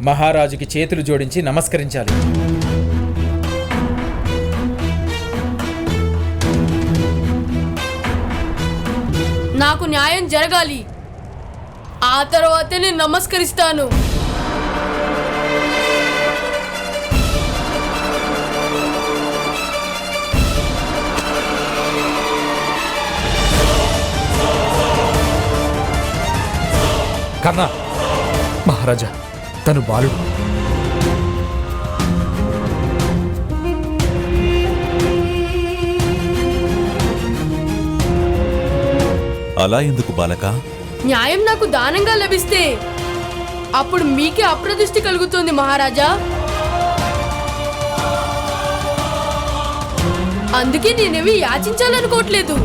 మహారాజుకి చేతులు జోడించి నమస్కరించాలి. నాకు న్యాయం జరగాలి. ఆ తర్వాతే నేను నమస్కరిస్తాను. కర్ణ మహారాజా. తను బాలుడు. అలా ఎందుకు బాలక? న్యాయం నాకు దానంగా లభిస్తే అప్పుడు మీకే అప్రదిష్టి కలుగుతుంది మహారాజా. అందుకే నేనేమి యాచించాలనుకోవట్లేదు.